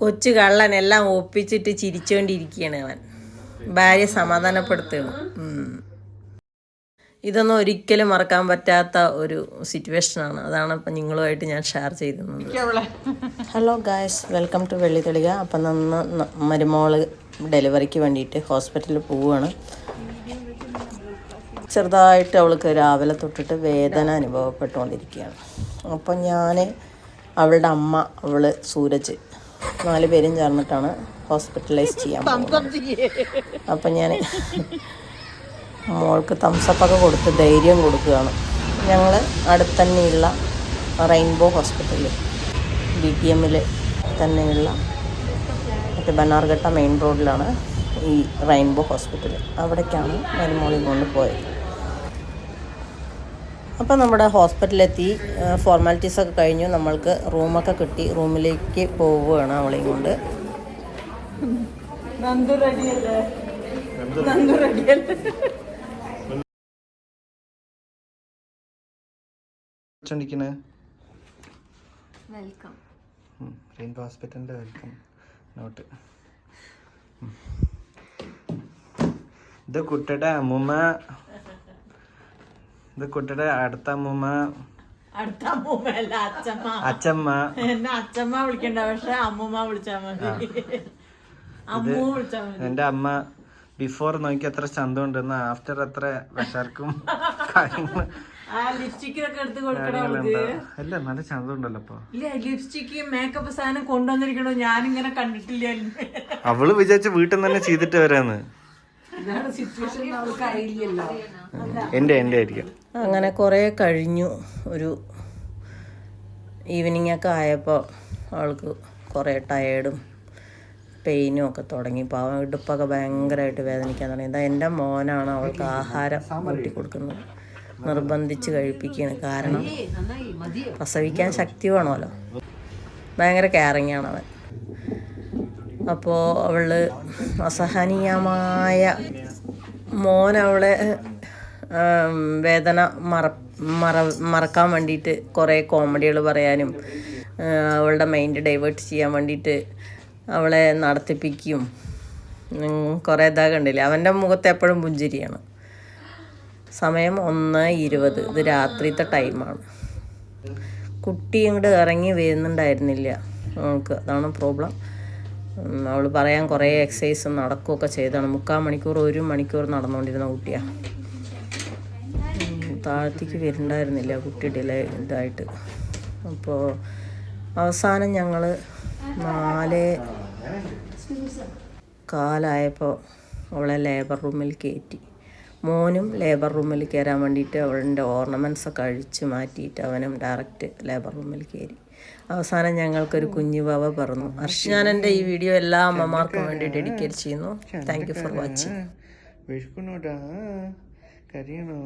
കൊച്ചു കള്ളൻ എല്ലാം ഒപ്പിച്ചിട്ട് ചിരിച്ചുകൊണ്ടിരിക്കുകയാണ് അവൻ. ഭാര്യ സമാധാനപ്പെടുത്തുകയാണ്. ഇതൊന്നും ഒരിക്കലും മറക്കാൻ പറ്റാത്ത ഒരു സിറ്റുവേഷൻ ആണ്. അതാണ് ഇപ്പം നിങ്ങളുമായിട്ട് ഞാൻ ഷെയർ ചെയ്തിരുന്നത്. ഹലോ ഗായ്സ് വെൽക്കം ടു വെള്ളിത്തെളിക. അപ്പം നന്ന് മരുമോൾ ഡെലിവറിക്ക് വേണ്ടിയിട്ട് ഹോസ്പിറ്റലിൽ പോവുകയാണ് ചെറുതായിട്ട് അവൾക്ക് രാവിലെ തൊട്ടിട്ട് വേദന അനുഭവപ്പെട്ടുകൊണ്ടിരിക്കുകയാണ്. അപ്പം ഞാൻ അവളുടെ അമ്മ അവൾ സൂരജ് നാല് പേരും ചേർന്നിട്ടാണ് ഹോസ്പിറ്റലൈസ് ചെയ്യാൻ അപ്പൊ ഞാൻ മോൾക്ക് തംസപ്പൊക്കെ കൊടുത്ത് ധൈര്യം കൊടുക്കുകയാണ്. ഞങ്ങൾ അടുത്തന്നെയുള്ള റെയിൻബോ ഹോസ്പിറ്റലിൽ ബി ടി എമ്മിൽ തന്നെയുള്ള മറ്റേ ബനാർഘട്ട മെയിൻ റോഡിലാണ് ഈ റെയിൻബോ ഹോസ്പിറ്റൽ അവിടേക്കാണ് മരുമോളി കൊണ്ട് പോയത്. അപ്പോൾ നമ്മുടെ ഹോസ്പിറ്റലിലെത്തി ഫോർമാലിറ്റീസൊക്കെ കഴിഞ്ഞു. നമ്മൾക്ക് റൂമൊക്കെ കിട്ടി. റൂമിലേക്ക് പോവുകയാണ് അവളെയും കൊണ്ട് വെൽക്കം. റെയിൻബോ ഹോസ്പിറ്റലിന്റെ വെൽക്കം. നോട്ട്. ഇത് കുട്ടിയുടെ അമ്മൂമ്മ ഇത് കുട്ടിയുടെ അടുത്ത അമ്മൂമ്മ അടുത്ത അമ്മൂമ്മയല്ല അച്ഛമ്മ. അച്ചമ്മ എന്നെ അച്ഛമ്മ വിളിക്കണ്ട പക്ഷെ അമ്മൂമ്മ വിളിച്ചാ മതി. അമ്മൂ വിളിച്ചാ മതി. എന്റെ അമ്മ ബിഫോർ നോക്കി എത്ര ചന്തം ചന്തമുണ്ടെന്ന് ആഫ്റ്റർ എത്ര വിഷർക്കും കാര്യങ്ങൾ അല്ല നല്ല ചന്തമുണ്ടല്ലോ അപ്പൊ ഇല്ല ലിപ്സ്റ്റിക്ക് മേക്കപ്പ് സാധനം കൊണ്ടുവന്നിരിക്കണോ? ഞാനിങ്ങനെ കണ്ടിട്ടില്ല. അവൾ വിചാരിച്ച വീട്ടിൽ നിന്ന് തന്നെ ചെയ്തിട്ട് വരാന്ന്. എന്റെ എന്റെ ആയിരിക്കും. അങ്ങനെ കുറേ കഴിഞ്ഞു. ഒരു ഈവനിങ് ഒക്കെ ആയപ്പോൾ അവൾക്ക് കുറേ ടയേർഡും പെയിനും ഒക്കെ തുടങ്ങി. പാവം ഇടുപ്പൊക്കെ ഭയങ്കരമായിട്ട് വേദനിക്കാൻ തുടങ്ങി. ഇതാ എന്റെ മോനാണ് അവൾക്ക് ആഹാരം കൂട്ടി കൊടുക്കുന്നത്. നിർബന്ധിച്ച് കഴിപ്പിക്കുകയാണ്. കാരണം പ്രസവിക്കാൻ ശക്തി വേണമല്ലോ. ഭയങ്കര കെയറിങ് ആണ് അവൻ. അപ്പോൾ അവൾ അസഹനീയമായ മോൻ അവളെ വേദന മറ മറ മറക്കാൻ വേണ്ടിയിട്ട് കുറേ കോമഡികൾ പറയാനും അവളുടെ മൈൻഡ് ഡൈവേർട്ട് ചെയ്യാൻ വേണ്ടിയിട്ട് അവളെ നടത്തിപ്പിക്കും. കുറേ ഇതാ കണ്ടില്ലേ? അവന്റെ മുഖത്ത് എപ്പോഴും പുഞ്ചിരിയാണ്. സമയം ഒന്ന് ഇരുപത്. ഇത് രാത്രിത്തെ ടൈമാണ് കുട്ടി ഇങ്ങോട്ട് ഇറങ്ങി വരുന്നുണ്ടായിരുന്നില്ല. നമുക്ക് അതാണ് പ്രോബ്ലം അവൾ പറയാൻ കുറേ എക്സസൈസും നടക്കുകയൊക്കെ ചെയ്താണ്. മുക്കാൽ മണിക്കൂർ ഒരു മണിക്കൂർ നടന്നുകൊണ്ടിരുന്ന കുട്ടിയാണ് താഴത്തേക്ക് വരുന്നുണ്ടായിരുന്നില്ല കുട്ടി ഡിലേ ഇതായിട്ട്. അപ്പോൾ അവസാനം ഞങ്ങൾ നാല് കാലായപ്പോൾ അവളെ ലേബർ റൂമിൽ കയറ്റി മോനും ലേബർ റൂമിൽ കയറാൻ വേണ്ടിയിട്ട് അവളുടെ ഓർണമെന്റ്സ് ഒക്കെ അഴിച്ച് മാറ്റിയിട്ട് അവനും ഡയറക്റ്റ് ലേബർ റൂമിൽ കയറി അവസാനം ഞങ്ങൾക്കൊരു കുഞ്ഞു വവ പറഞ്ഞു. അർഷ ഞാൻ എന്റെ ഈ വീഡിയോ എല്ലാ അമ്മമാർക്കും വേണ്ടി ഡെഡിക്കേറ്റ് ചെയ്യുന്നു. Thank you for watching കരയണോ?